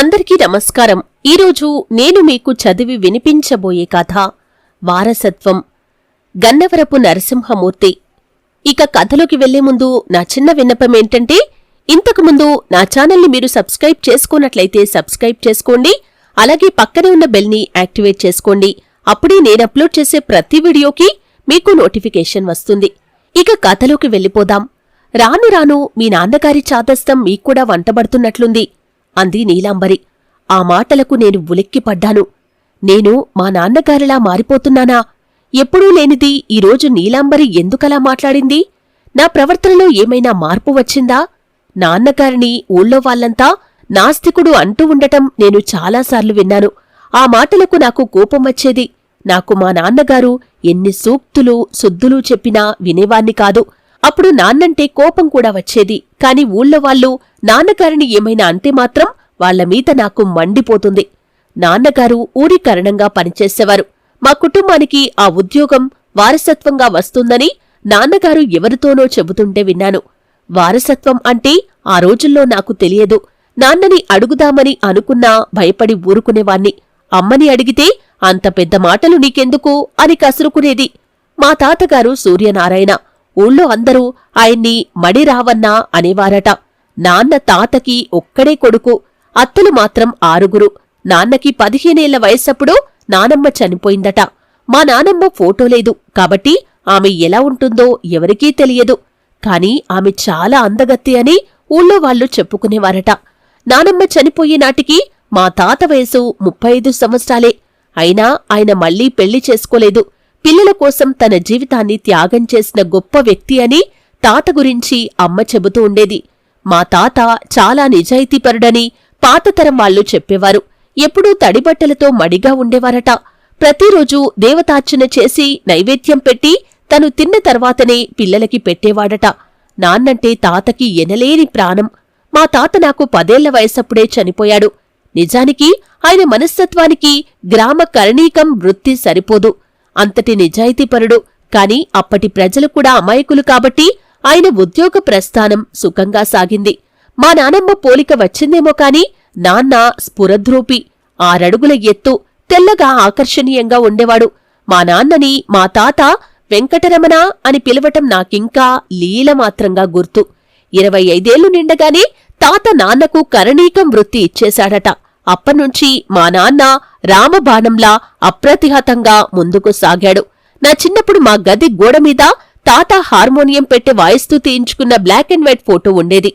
అందరికీ నమస్కారం. ఈరోజు నేను మీకు చదివి వినిపించబోయే కథ వారసత్వం. గన్నవరపు నరసింహమూర్తి. ఇక కథలోకి వెళ్ళే ముందు నా చిన్న విన్నపం ఏంటంటే ఇంతకు ముందు నా ఛానల్ని మీరు సబ్స్క్రైబ్ చేసుకున్నట్లయితే సబ్స్క్రైబ్ చేసుకోండి అలాగే పక్కనే ఉన్న బెల్ని యాక్టివేట్ చేసుకోండి. అప్పుడే నేను అప్లోడ్ చేసే ప్రతి వీడియోకి మీకు నోటిఫికేషన్ వస్తుంది. ఇక కథలోకి వెళ్ళిపోదాం. రాను రాను మీ నాన్నగారి చాదస్తం మీక్కూడా వంటబడుతున్నట్లుంది. అంది నీలాంబరి. ఆ మాటలకు నేను ఉలిక్కిపడ్డాను నేను మా నాన్నగారిలా మారిపోతున్నానా? ఎప్పుడూ లేనిది ఈరోజు నీలాంబరి ఎందుకలా మాట్లాడింది? నా ప్రవర్తనలో ఏమైనా మార్పు వచ్చిందా? నాన్నగారిని ఊళ్ళో వాళ్ళంతా నాస్తికుడు అంటూ ఉండటం నేను చాలాసార్లు విన్నాను. ఆ మాటలకు నాకు కోపం వచ్చేది. నాకు మా నాన్నగారు ఎన్ని సూక్తులు సుద్దులు చెప్పినా వినేవాణ్ణి కాదు. అప్పుడు నాన్నంటే కోపం కూడా వచ్చేది. కాని ఊళ్ళో వాళ్ళు నాన్నగారిని ఏమైనా అంతే మాత్రం వాళ్ళమీద నాకు మండిపోతుంది. నాన్నగారు ఊరి కరణంగా పనిచేసేవారు. మా కుటుంబానికి ఆ ఉద్యోగం వారసత్వంగా వస్తుందని నాన్నగారు ఎవరితోనో చెబుతుంటే విన్నాను. వారసత్వం అంటే ఆ రోజుల్లో నాకు తెలియదు. నాన్నని అడుగుదామని అనుకున్నా భయపడి ఊరుకునేవాణ్ణి. అమ్మని అడిగితే అంత పెద్ద మాటలు నీకెందుకు అని కసురుకునేది. మా తాతగారు సూర్యనారాయణ. ఊళ్ళో అందరూ ఆయన్ని మడిరావన్నా అనేవారట. నాన్న తాతకి ఒక్కడే కొడుకు అత్తలు మాత్రం ఆరుగురు. నాన్నకి పదిహేనేళ్ళ వయసప్పుడు నానమ్మ చనిపోయిందట. మా నానమ్మ ఫోటో లేదు కాబట్టి ఆమె ఎలా ఉంటుందో ఎవరికీ తెలియదు. కాని ఆమె చాలా అందగత్తి అని ఊళ్ళో వాళ్ళు చెప్పుకునేవారట. నానమ్మ చనిపోయే నాటికి మా తాత వయసు ముప్పై ఐదు సంవత్సరాలే. అయినా ఆయన మళ్ళీ పెళ్ళి చేసుకోలేదు. పిల్లల కోసం తన జీవితాన్ని త్యాగం చేసిన గొప్ప వ్యక్తి అని తాత గురించి అమ్మ చెబుతూ ఉండేది. మా తాత చాలా నిజాయితీపరుడని పాతతరం వాళ్ళు చెప్పేవారు. ఎప్పుడూ తడిబట్టలతో మడిగా ఉండేవారట. ప్రతిరోజూ దేవతార్చన చేసి నైవేద్యం పెట్టి తను తిన్న తర్వాతనే పిల్లలకి పెట్టేవాడట. నాన్నంటే తాతకి ఎనలేని ప్రాణం. మా తాత నాకు పదేళ్ళ వయసప్పుడే చనిపోయాడు. నిజానికి ఆయన మనస్తత్వానికి గ్రామ కరణీకం వృత్తి సరిపోదు. అంతటి నిజాయితీపరుడు. కాని అప్పటి ప్రజలు కూడా అమాయకులు కాబట్టి ఆయన ఉద్యోగ ప్రస్థానం సుఖంగా సాగింది. మా నానమ్మ పోలిక వచ్చిందేమో కాని నాన్న స్ఫురద్రూపి. ఆరడుగుల ఎత్తు తెల్లగా ఆకర్షణీయంగా ఉండేవాడు. మా నాన్నని మా తాత వెంకటరమణ అని పిలవటం నాకింకా లీలమాత్రంగా గుర్తు. ఇరవై ఐదేళ్ళు నిండగానే తాత నాన్నకు కరణీకం వృత్తి ఇచ్చేశాడట. అప్పనుంచి మా నాన్న రామబాణంలా అప్రతిహతంగా ముందుకు సాగాడు. నా చిన్నప్పుడు మా గది గోడమీద తాత హార్మోనియం పెట్టి వాయిస్తూ తీయించుకున్న బ్లాక్ అండ్ వైట్ ఫోటో ఉండేది.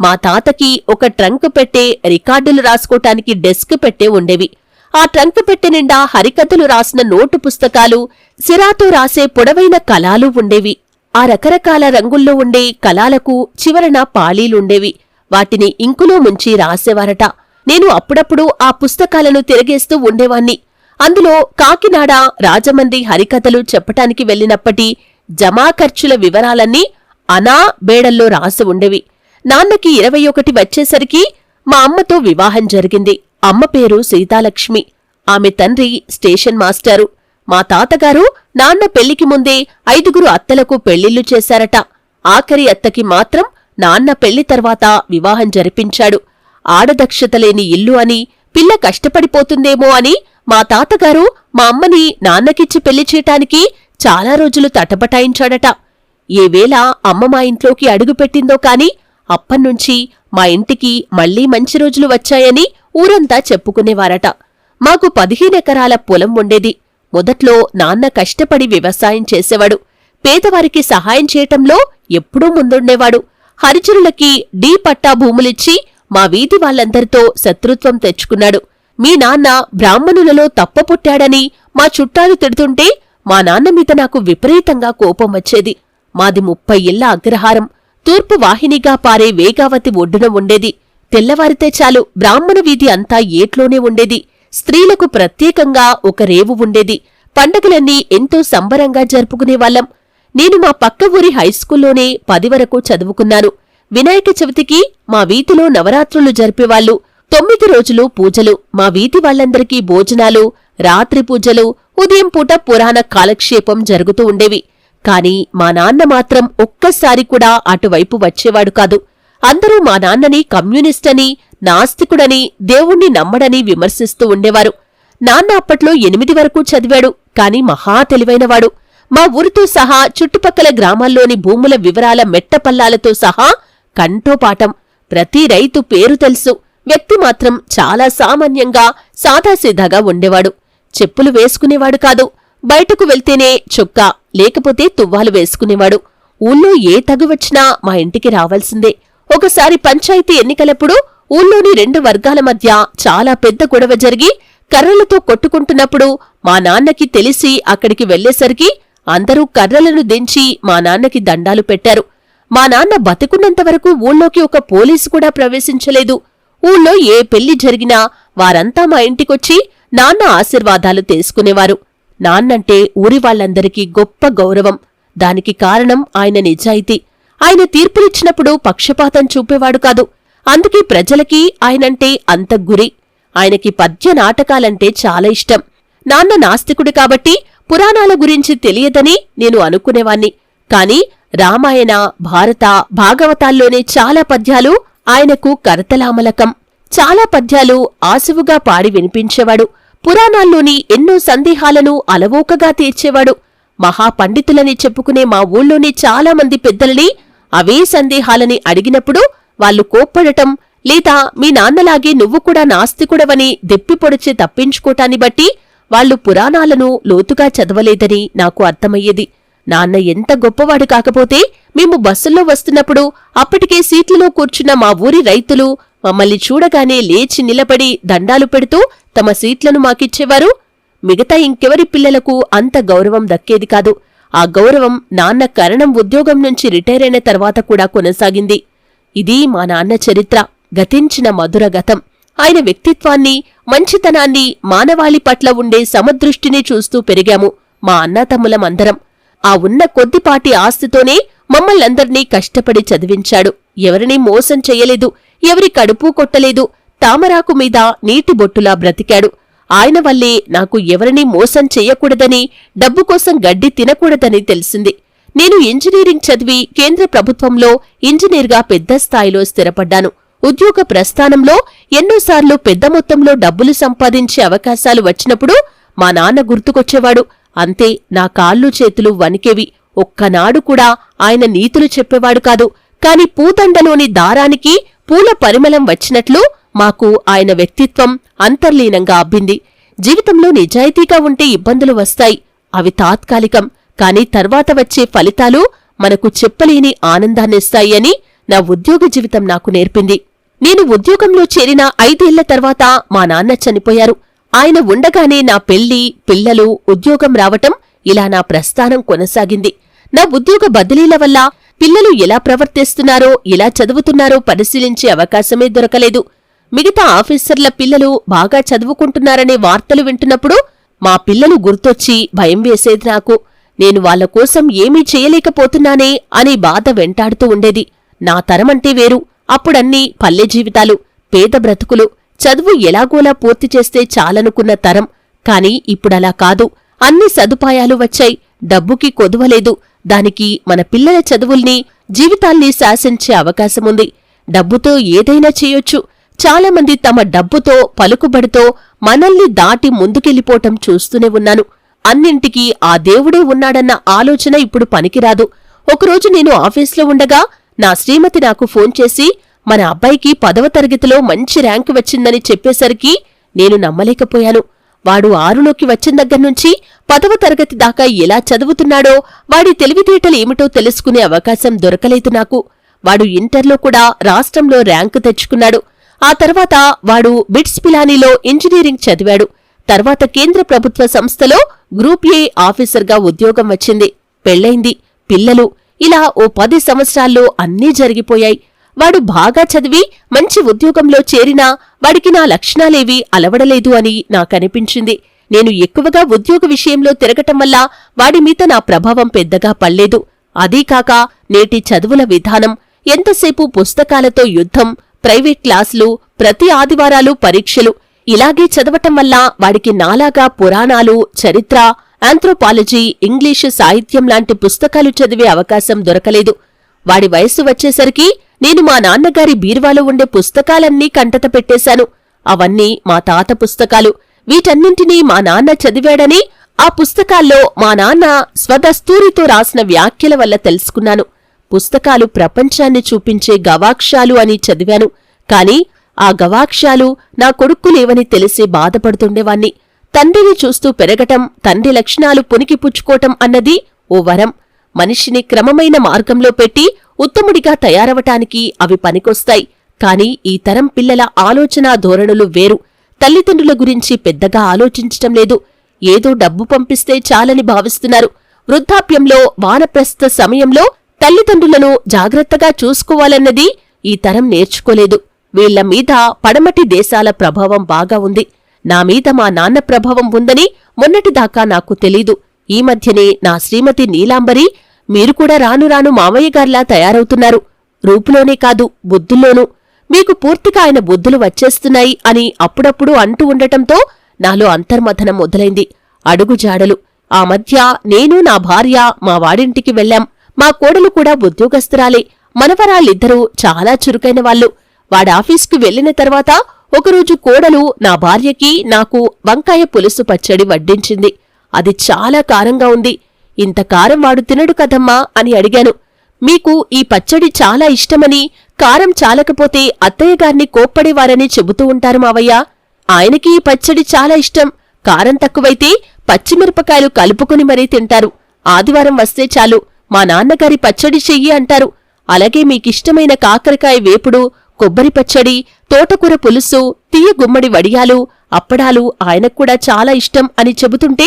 మా తాతకి ఒక ట్రంక్ పెట్టే రికార్డులు రాసుకోటానికి డెస్క్ పెట్టే ఉండేవి. ఆ ట్రంక్ పెట్టె నిండా హరికథలు రాసిన నోటు పుస్తకాలు సిరాతో రాసే పొడవైన కళాలు ఉండేవి. ఆ రకరకాల రంగుల్లో ఉండే కళాలకు చివరన పాళీలుండేవి. వాటిని ఇంకులో ముంచి రాసేవారట. నేను అప్పుడప్పుడు ఆ పుస్తకాలను తిరగేస్తూ ఉండేవాణ్ణి. అందులో కాకినాడ రాజమండ్రి హరికథలు చెప్పటానికి వెళ్ళినప్పటి జమా ఖర్చుల వివరాలన్నీ అనా బేడల్లో రాసి ఉండేవి. నాన్నకి ఇరవై ఒకటి వచ్చేసరికి మా అమ్మతో వివాహం జరిగింది. అమ్మ పేరు సీతాలక్ష్మి. ఆమె తండ్రి స్టేషన్ మాస్టారు. మా తాతగారు నాన్న పెళ్ళికి ముందే ఐదుగురు అత్తలకు పెళ్ళిళ్ళు చేశారట. ఆఖరి అత్తకి మాత్రం నాన్న పెళ్ళి తర్వాత వివాహం జరిపించాడు. ఆడదక్షత లేని ఇల్లు అని పిల్ల కష్టపడిపోతుందేమో అని మా తాతగారు మా అమ్మని నాన్నకిచ్చి పెళ్ళి చేయటానికి చాలా రోజులు తటపటాయించాడట ఏవేళ అమ్మ మా ఇంట్లోకి అడుగుపెట్టిందో కాని అప్పన్నుంచి మా ఇంటికి మళ్ళీ మంచి రోజులు వచ్చాయని ఊరంతా చెప్పుకునేవారట. మాకు పదిహేనెకరాల పొలం ఉండేది. మొదట్లో నాన్న కష్టపడి వ్యవసాయం చేసేవాడు. పేదవారికి సహాయం చేయటంలో ఎప్పుడూ ముందుండేవాడు. హరిజనులకి డీ పట్టా భూములిచ్చి మా వీధి వాళ్ళందరితో శత్రుత్వం తెచ్చుకున్నాడు. మీ నాన్న బ్రాహ్మణులలో తప్ప పుట్టాడని మా చుట్టాలు తిడుతుంటే మా నాన్న మీద నాకు విపరీతంగా కోపం వచ్చేది. మాది ముప్పై ఇళ్ళ అగ్రహారం. తూర్పు వాహినిగా పారే వేగావతి ఒడ్డున ఉండేది. తెల్లవారితే చాలు బ్రాహ్మణ వీధి అంతా ఏట్లోనే ఉండేది. స్త్రీలకు ప్రత్యేకంగా ఒక రేవు ఉండేది. పండగలన్నీ ఎంతో సంబరంగా జరుపుకునేవాళ్ళం నేను మా పక్క ఊరి హైస్కూల్లోనే పది వరకు చదువుకున్నాను. వినాయక చవితికి మా వీధిలో నవరాత్రులు జరిపేవాళ్ళు తొమ్మిది రోజులు పూజలు. మా వీధి వాళ్ళందరికీ భోజనాలు రాత్రి పూజలు ఉదయం పూట పురాణ కాలక్షేపం జరుగుతూ ఉండేవి. కాని మా నాన్న మాత్రం ఒక్కసారి కూడా అటువైపు వచ్చేవాడు కాదు. అందరూ మా నాన్నని కమ్యూనిస్ట్ అని నాస్తికుడని దేవుణ్ణి నమ్మడని విమర్శిస్తూ ఉండేవారు. నాన్న అప్పట్లో ఎనిమిది వరకు చదివాడు కాని మహా తెలివైనవాడు. మా ఊరితో సహా చుట్టుపక్కల గ్రామాల్లోని భూముల వివరాల మెట్టపల్లాలతో సహా కంఠోపాఠం. ప్రతి రైతు పేరు తెలుసు. వ్యక్తి మాత్రం చాలా సామాన్యంగా సాదాసీదాగా ఉండేవాడు. చెప్పులు వేసుకునేవాడు కాదు. బయటకు వెళ్తేనే చొక్కా లేకపోతే తువ్వాలు వేసుకునేవాడు. ఊళ్ళో ఏ తగు వచ్చినా మా ఇంటికి రావాల్సిందే. ఒకసారి పంచాయతీ ఎన్నికలప్పుడు ఊళ్ళోని రెండు వర్గాల మధ్య చాలా పెద్ద గొడవ జరిగి కర్రలతో కొట్టుకుంటున్నప్పుడు మా నాన్నకి తెలిసి అక్కడికి వెళ్ళేసరికి అందరూ కర్రలను దించి మా నాన్నకి దండాలు పెట్టారు. మా నాన్న బతికున్నంతవరకు ఊళ్ళోకి ఒక పోలీసు కూడా ప్రవేశించలేదు. ఊళ్ళో ఏ పెళ్ళి జరిగినా వారంతా మా ఇంటికొచ్చి నాన్న ఆశీర్వాదాలు తీసుకునేవారు నాన్నంటే ఊరి వాళ్ళందరికీ గొప్ప గౌరవం. దానికి కారణం ఆయన నిజాయితీ. ఆయన తీర్పులిచ్చినప్పుడు పక్షపాతం చూపేవాడు కాదు. అందుకే ప్రజలకి ఆయనంటే అంత గురి. ఆయనకి పద్య నాటకాలంటే చాలా ఇష్టం. నాన్న నాస్తికుడు కాబట్టి పురాణాల గురించి తెలియదని నేను అనుకునేవాణ్ణి. కాని రామాయణ భారత భాగవతాల్లోనే చాలా పద్యాలు ఆయనకు కరతలామలకం. చాలా పద్యాలు ఆసువుగా పాడి వినిపించేవాడు. పురాణాల్లోని ఎన్నో సందేహాలను అలవోకగా తీర్చేవాడు. మహాపండితులని చెప్పుకునే మా ఊళ్ళోని చాలామంది పెద్దల్ని పెద్దలని అవే సందేహాలని అడిగినప్పుడు వాళ్ళు కోప్పడటం లేదా మీ నాన్నలాగే నువ్వు కూడా నాస్తికుడవని దెప్పిపొడిచి తప్పించుకోటాన్ని బట్టి వాళ్ళు పురాణాలను లోతుగా చదవలేదని నాకు అర్థమయ్యేది. నాన్న ఎంత గొప్పవాడు కాకపోతే మేము బస్సుల్లో వస్తున్నప్పుడు అప్పటికే సీట్లలో కూర్చున్న మా ఊరి రైతులు మమ్మల్ని చూడగానే లేచి నిలబడి దండాలు పెడుతూ తమ సీట్లను మాకిచ్చేవారు. మిగతా ఇంకెవరి పిల్లలకు అంత గౌరవం దక్కేది కాదు. ఆ గౌరవం నాన్న కరణం ఉద్యోగం నుంచి రిటైర్ అయిన తర్వాత కూడా కొనసాగింది. ఇది మా నాన్న చరిత్ర. గతించిన మధుర గతం. ఆయన వ్యక్తిత్వాన్ని మంచితనాన్ని మానవాళి పట్ల ఉండే సమదృష్టిని చూస్తూ పెరిగాము. మా అన్నాతమ్ములమందరం ఆ ఉన్న కొద్దిపాటి ఆస్తితోనే మమ్మల్నందర్నీ కష్టపడి చదివించాడు. ఎవరినీ మోసం చెయ్యలేదు ఎవరి కడుపు కొట్టలేదు తామరాకు మీద నీటి బొట్టులా బ్రతికాడు. ఆయన వల్లే నాకు ఎవరినీ మోసం చెయ్యకూడదని డబ్బు కోసం గడ్డి తినకూడదని తెలిసింది. నేను ఇంజనీరింగ్ చదివి కేంద్ర ప్రభుత్వంలో ఇంజనీర్గా పెద్ద స్థాయిలో స్థిరపడ్డాను. ఉద్యోగ ప్రస్థానంలో ఎన్నోసార్లు పెద్ద మొత్తంలో డబ్బులు సంపాదించే అవకాశాలు వచ్చినప్పుడు మా నాన్న గుర్తుకొచ్చేవాడు. అంతే నా కాళ్ళు చేతులు వణికేవి. ఒక్కనాడు కూడా ఆయన నీతులు చెప్పేవాడు కాదు. కాని పూతండలోని దారానికి పూల పరిమళం వచ్చినట్లు మాకు ఆయన వ్యక్తిత్వం అంతర్లీనంగా అబ్బింది. జీవితంలో నిజాయితీగా ఉంటే ఇబ్బందులు వస్తాయి. అవి తాత్కాలికం. కాని తర్వాత వచ్చే ఫలితాలు మనకు చెప్పలేని ఆనందాన్నిస్తాయి అని నా ఉద్యోగ జీవితం నాకు నేర్పింది. నేను ఉద్యోగంలో చేరిన ఐదేళ్ళ తర్వాత మా నాన్న చనిపోయారు. ఆయన ఉండగానే నా పెళ్ళి పిల్లలు ఉద్యోగం రావటం ఇలా నా ప్రస్థానం కొనసాగింది. నా ఉద్యోగ బదిలీల వల్ల పిల్లలు ఎలా ప్రవర్తిస్తున్నారో ఎలా చదువుతున్నారో పరిశీలించే అవకాశమే దొరకలేదు. మిగతా ఆఫీసర్ల పిల్లలు బాగా చదువుకుంటున్నారనే వార్తలు వింటున్నప్పుడు మా పిల్లలు గుర్తొచ్చి భయం వేసేది నాకు. నేను వాళ్ళ కోసం ఏమీ చేయలేకపోతున్నానే అనే బాధ వెంటాడుతూ ఉండేది. నా తరమంటే వేరు. అప్పుడన్నీ పల్లె జీవితాలు పేద బ్రతుకులు. చదువు ఎలాగోలా పూర్తి చేస్తే చాలనుకున్న తరం. కాని ఇప్పుడలా కాదు. అన్ని సదుపాయాలు వచ్చాయి. డబ్బుకి కొదువలేదు దానికి మన పిల్లల చదువుల్ని జీవితాల్ని శాసించే అవకాశముంది డబ్బుతో ఏదైనా చేయొచ్చు. చాలామంది తమ డబ్బుతో పలుకుబడితో మనల్ని దాటి ముందుకెళ్ళిపోవటం చూస్తూనే ఉన్నాను. అన్నింటికీ ఆ దేవుడే ఉన్నాడన్న ఆలోచన ఇప్పుడు పనికిరాదు. ఒకరోజు నేను ఆఫీస్లో ఉండగా నా శ్రీమతి నాకు ఫోన్ చేసి మన అబ్బాయికి పదవ తరగతిలో మంచి ర్యాంకు వచ్చిందని చెప్పేసరికి నేను నమ్మలేకపోయాను. వాడు ఆరులోకి వచ్చిన దగ్గర్నుంచి పదవ తరగతి దాకా ఎలా చదువుతున్నాడో వాడి తెలివితేటలు ఏమిటో తెలుసుకునే అవకాశం దొరకలేదు నాకు. వాడు ఇంటర్లో కూడా రాష్ట్రంలో ర్యాంకు తెచ్చుకున్నాడు. ఆ తర్వాత వాడు బిట్స్ పిలానీలో ఇంజనీరింగ్ చదివాడు. తర్వాత కేంద్ర ప్రభుత్వ సంస్థలో గ్రూప్ ఏ ఆఫీసర్గా ఉద్యోగం వచ్చింది. పెళ్ళైంది పిల్లలు. ఇలా ఓ పది సంవత్సరాల్లో అన్నీ జరిగిపోయాయి. వాడు బాగా చదివి మంచి ఉద్యోగంలో చేరినా వాడికి నా లక్షణాలేవీ అలవడలేదు అని నాకనిపించింది. నేను ఎక్కువగా ఉద్యోగ విషయంలో తిరగటం వల్ల వాడి మీద నా ప్రభావం పెద్దగా పడలేదు. అదీకాక నేటి చదువుల విధానం ఎంతసేపు పుస్తకాలతో యుద్ధం ప్రైవేట్ క్లాసులు ప్రతి ఆదివారాలు పరీక్షలు ఇలాగే చదవటం వల్ల వాడికి నాలాగా పురాణాలు చరిత్ర ఆంథ్రోపాలజీ ఇంగ్లీషు సాహిత్యం లాంటి పుస్తకాలు చదివే అవకాశం దొరకలేదు. వాడి వయస్సు వచ్చేసరికి నేను మా నాన్నగారి బీరువాలో ఉండే పుస్తకాలన్నీ కంటత పెట్టేశాను. అవన్నీ మా తాత పుస్తకాలు. వీటన్నింటినీ మా నాన్న చదివాడని ఆ పుస్తకాల్లో మా నాన్న స్వదస్తూరితో రాసిన వ్యాఖ్యల వల్ల తెలుసుకున్నాను. పుస్తకాలు ప్రపంచాన్ని చూపించే గవాక్షాలు అని చదివాను. కాని ఆ గవాక్షాలు నా కొడుక్కు లేవని తెలిసి బాధపడుతుండేవాణ్ణి. తండ్రిని చూస్తూ పెరగటం తండ్రి లక్షణాలు పునికిపుచ్చుకోటం అన్నది ఓ వరం. మనిషిని క్రమమైన మార్గంలో పెట్టి ఉత్తముడిగా తయారవటానికి అవి పనికొస్తాయి. కాని ఈ తరం పిల్లల ఆలోచనా ధోరణులు వేరు. తల్లిదండ్రుల గురించి పెద్దగా ఆలోచించటం లేదు. ఏదో డబ్బు పంపిస్తే చాలని భావిస్తున్నారు. వృద్ధాప్యంలో వానప్రస్థ సమయంలో తల్లిదండ్రులను జాగ్రత్తగా చూసుకోవాలన్నది ఈ తరం నేర్చుకోలేదు. వీళ్ళ మీద పడమటి దేశాల ప్రభావం బాగా ఉంది. నా మీద మా నాన్న ప్రభావం ఉందని మొన్నటిదాకా నాకు తెలీదు. ఈ మధ్యనే నా శ్రీమతి నీలాంబరి మీరు కూడా రాను రాను మామయ్య గారిలా తయారవుతున్నారు. రూపులోనే కాదు బుద్ధుల్లోనూ మీకు పూర్తిగా ఆయన బుద్ధులు వచ్చేస్తున్నాయి అని అప్పుడప్పుడు అంటూ ఉండటంతో నాలో అంతర్మథనం మొదలైంది. అడుగుజాడలు ఆ మధ్య నేను నా భార్య మా వాడింటికి వెళ్ళాం. మా కోడలు కూడా ఉద్యోగస్తురాలే. మనవరాళ్ళిద్దరూ చాలా చురుకైన వాళ్ళు. వాడాఫీస్కు వెళ్ళిన తర్వాత ఒకరోజు కోడలు నా భార్యకి నాకు వంకాయ పులుసు పచ్చడి వడ్డించింది. అది చాలా కారంగా ఉంది. ఇంత కారం వాడు తినడు కదమ్మా అని అడిగాను. మీకు ఈ పచ్చడి చాలా ఇష్టమని కారం చాలకపోతే అత్తయ్య గారిని కోప్పడేవారని చెబుతూ ఉంటారు మావయ్య. ఆయనకి ఈ పచ్చడి చాలా ఇష్టం. కారం తక్కువైతే పచ్చిమిరపకాయలు కలుపుకుని మరీ తింటారు. ఆదివారం వస్తే చాలు. మా నాన్నగారి పచ్చడి చెయ్యి అంటారు. అలాగే మీకిష్టమైన కాకరకాయ వేపుడు కొబ్బరి పచ్చడి తోటకూర పులుసు తీయ గుమ్మడి వడియాలు అప్పడాలు ఆయనక్కూడా చాలా ఇష్టం అని చెబుతుంటే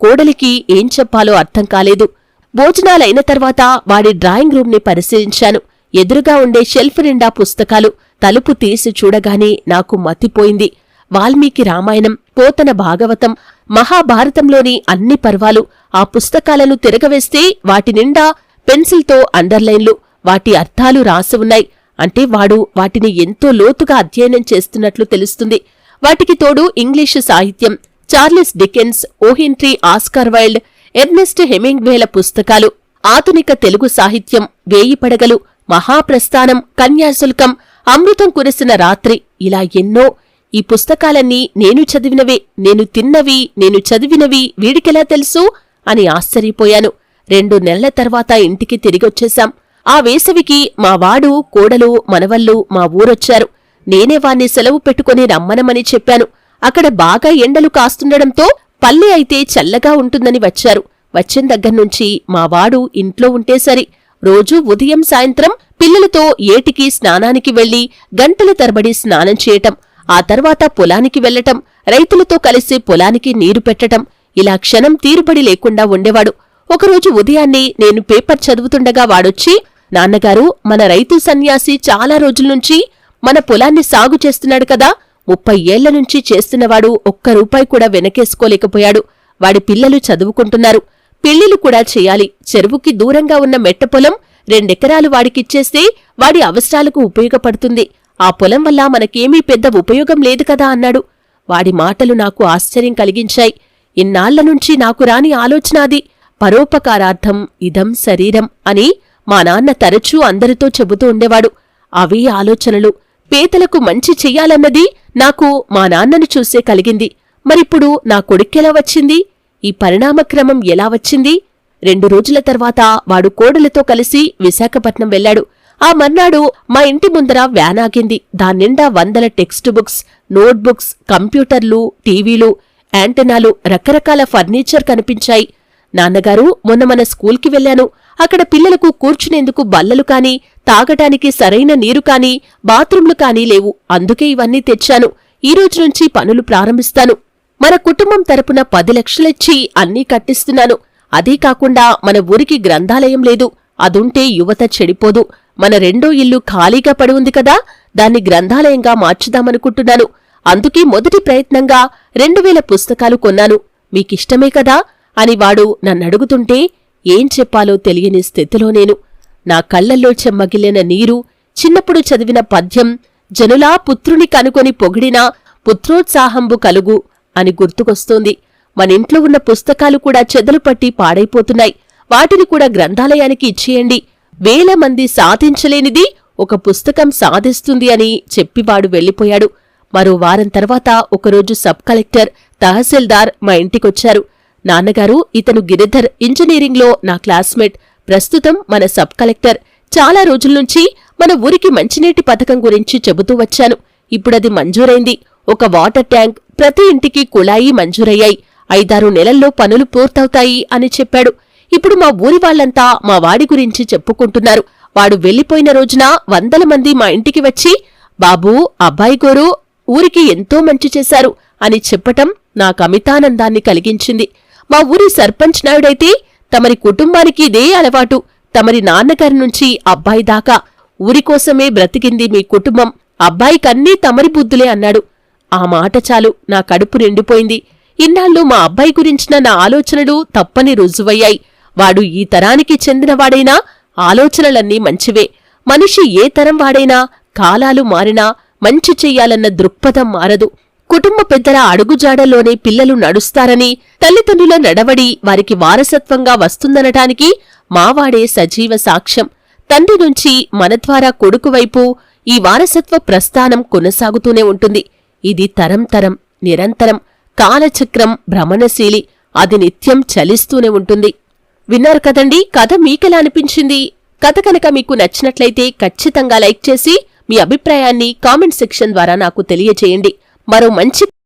కోడలికి ఏం చెప్పాలో అర్థం కాలేదు. భోజనాలైన తర్వాత వాడి డ్రాయింగ్ రూమ్ని పరిశీలించాను. ఎదురుగా ఉండే షెల్ఫ్ నిండా పుస్తకాలు తలుపు తీసి చూడగానే నాకు మతిపోయింది. వాల్మీకి రామాయణం పోతన భాగవతం మహాభారతంలోని అన్ని పర్వాలు ఆ పుస్తకాలను తిరగవేస్తే వాటి నిండా పెన్సిల్తో అండర్లైన్లు వాటి అర్థాలు రాసి ఉన్నాయి. అంటే వాడు వాటిని ఎంతో లోతుగా అధ్యయనం చేస్తున్నట్లు తెలుస్తుంది. వాటికి తోడు ఇంగ్లీషు సాహిత్యం Charles Dickens O Henry Oscar Wilde Ernest హెమింగ్వేల పుస్తకాలు ఆధునిక తెలుగు సాహిత్యం వేయి పడగలు మహాప్రస్థానం కన్యాశుల్కం అమృతం కురిసిన రాత్రి ఇలా ఎన్నో. ఈ పుస్తకాలన్నీ నేను చదివినవే నేను తిన్నవి నేను చదివినవి వీడికెలా తెలుసు? అని ఆశ్చర్యపోయాను. రెండు నెలల తర్వాత ఇంటికి తిరిగొచ్చేశాం. ఆ వేసవికి మా వాడు కోడలు మనవళ్ళు మా ఊరొచ్చారు. నేనే వాణ్ణి సెలవు పెట్టుకుని రమ్మనమని చెప్పాను. అక్కడ బాగా ఎండలు కాస్తుండడంతో పల్లె అయితే చల్లగా ఉంటుందని వచ్చారు. వచ్చిన దగ్గర్నుంచి మావాడు ఇంట్లో ఉంటే సరి. రోజూ ఉదయం సాయంత్రం పిల్లలతో ఏటికి స్నానానికి వెళ్ళి గంటల తరబడి స్నానం చేయటం ఆ తర్వాత పొలానికి వెళ్ళటం రైతులతో కలిసి పొలానికి నీరు పెట్టటం ఇలా క్షణం తీరుబడి లేకుండా ఉండేవాడు. ఒకరోజు ఉదయాన్నే నేను పేపర్ చదువుతుండగా వాడొచ్చి నాన్నగారు మన రైతు సన్యాసి చాలా రోజుల నుంచి మన పొలాన్ని సాగు చేస్తున్నాడు కదా ముప్పై ఏళ్ళ నుంచి చేస్తున్నవాడు ఒక్క రూపాయి కూడా వెనకేసుకోలేకపోయాడు. వాడి పిల్లలు చదువుకుంటున్నారు. పెళ్ళిలు కూడా చేయాలి. చెరువుకి దూరంగా ఉన్న మెట్ట పొలం రెండెకరాలు వాడికిచ్చేస్తే వాడి అవసరాలకు ఉపయోగపడుతుంది. ఆ పొలం వల్ల మనకేమీ పెద్ద ఉపయోగం లేదు కదా అన్నాడు. వాడి మాటలు నాకు ఆశ్చర్యం కలిగించాయి. ఇన్నాళ్ళ నుంచి నాకు రాని ఆలోచనాది పరోపకారార్థం ఇదం శరీరం అని మా నాన్న తరచూ అందరితో చెబుతూ ఉండేవాడు. అవే ఆలోచనలు. పేదలకు మంచి చెయ్యాలన్నది నాకు మా నాన్నను చూసే కలిగింది. మరిప్పుడు నా కొడుక్కెలా వచ్చింది? ఈ పరిణామక్రమం ఎలా వచ్చింది? రెండు రోజుల తర్వాత వాడు కోడలతో కలిసి విశాఖపట్నం వెళ్ళాడు ఆ మర్నాడు మా ఇంటి ముందర వ్యాన్ ఆగింది. దాన్నిండా వందల టెక్స్ట్ బుక్స్ నోట్బుక్స్ కంప్యూటర్లు టీవీలు యాంటెనాలు రకరకాల ఫర్నిచర్ కనిపించాయి. నాన్నగారు మొన్న మన స్కూల్కి వెళ్ళాను అక్కడ పిల్లలకు కూర్చునేందుకు బల్లలు కాని తాగటానికి సరైన నీరు కాని బాత్రూంలు కానీ లేవు. అందుకే ఇవన్నీ తెచ్చాను. ఈ రోజు నుంచి పనులు ప్రారంభిస్తాను. మన కుటుంబం తరపున పది లక్షలిచ్చి అన్నీ కట్టిస్తున్నాను. అదీ కాకుండా మన ఊరికి గ్రంథాలయం లేదు. అదుంటే యువత చెడిపోదు. మన రెండో ఇల్లు ఖాళీగా పడి ఉంది కదా దాన్ని గ్రంథాలయంగా మార్చుదామనుకుంటున్నాను. అందుకే మొదటి ప్రయత్నంగా రెండు వేల పుస్తకాలు కొన్నాను. మీకిష్టమే కదా? అని వాడు నన్నడుగుతుంటే ఏం చెప్పాలో తెలియని స్థితిలో నేను. నా కళ్ళల్లో చెమ్మగిలిన నీరు చిన్నప్పుడు చదివిన పద్యం జనులా పుత్రుని కనుకొని పొగిడినా పుత్రోత్సాహంబు కలుగు అని గుర్తుకొస్తోంది. మనింట్లో ఉన్న పుస్తకాలు కూడా చెదలు పట్టి పాడైపోతున్నాయి. వాటిని కూడా గ్రంథాలయానికి ఇచ్చేయండి. వేల మంది సాధించలేనిది ఒక పుస్తకం సాధిస్తుంది అని చెప్పివాడు వెళ్ళిపోయాడు. మరో వారం తర్వాత ఒకరోజు సబ్ కలెక్టర్ తహసీల్దార్ మా ఇంటికొచ్చారు. నాన్నగారు ఇతను గిరిధర్ ఇంజనీరింగ్లో నా క్లాస్మేట్. ప్రస్తుతం మన సబ్ కలెక్టర్ చాలా రోజుల నుంచి మన ఊరికి మంచినీటి పథకం గురించి చెబుతూ వచ్చాను. ఇప్పుడది మంజూరైంది. ఒక వాటర్ ట్యాంక్ ప్రతి ఇంటికి కుళాయి మంజూరయ్యాయి. ఐదారు నెలల్లో పనులు పూర్తవుతాయి అని చెప్పాడు. ఇప్పుడు మా ఊరి వాళ్ళంతా మా వాడి గురించి చెప్పుకుంటున్నారు. వాడు వెళ్ళిపోయిన రోజున వందల మంది మా ఇంటికి వచ్చి బాబూ అబ్బాయి గోరు ఊరికి ఎంతో మంచి చేశారు అని చెప్పటం నాకు అమితానందాన్ని కలిగించింది. మా ఊరి సర్పంచ్ నాయుడైతే తమరి కుటుంబానికి ఇదే అలవాటు. తమరి నాన్నగారి నుంచి అబ్బాయి దాకా. ఊరికోసమే బ్రతికింది మీ కుటుంబం. అబ్బాయికన్నీ తమరి బుద్ధులే అన్నాడు. ఆ మాట చాలు నా కడుపు నిండిపోయింది. ఇన్నాళ్ళు మా అబ్బాయి గురించిన నా ఆలోచనలు తప్పని రుజువయ్యాయి. వాడు ఈ తరానికి చెందినవాడైనా ఆలోచనలన్నీ మంచివే. మనిషి ఏ తరం వాడైనా కాలాలు మారినా మంచి చెయ్యాలన్న దృక్పథం మారదు. కుటుంబ పెద్దల అడుగుజాడల్లోనే పిల్లలు నడుస్తారని తల్లిదండ్రుల నడవడి వారికి వారసత్వంగా వస్తుందనటానికి మావాడే సజీవ సాక్ష్యం. తండ్రి నుంచి మన ద్వారా కొడుకు వైపు ఈ వారసత్వ ప్రస్థానం కొనసాగుతూనే ఉంటుంది. ఇది తరం తరం నిరంతరం కాలచక్రం భ్రమణశీలి అది నిత్యం చలిస్తూనే ఉంటుంది. విన్నారు కదండి కథ మీకెలా అనిపించింది? కథ కనుక మీకు నచ్చినట్లయితే ఖచ్చితంగా లైక్ చేసి మీ అభిప్రాయాన్ని కామెంట్ సెక్షన్ ద్వారా నాకు తెలియచేయండి మరో మంచి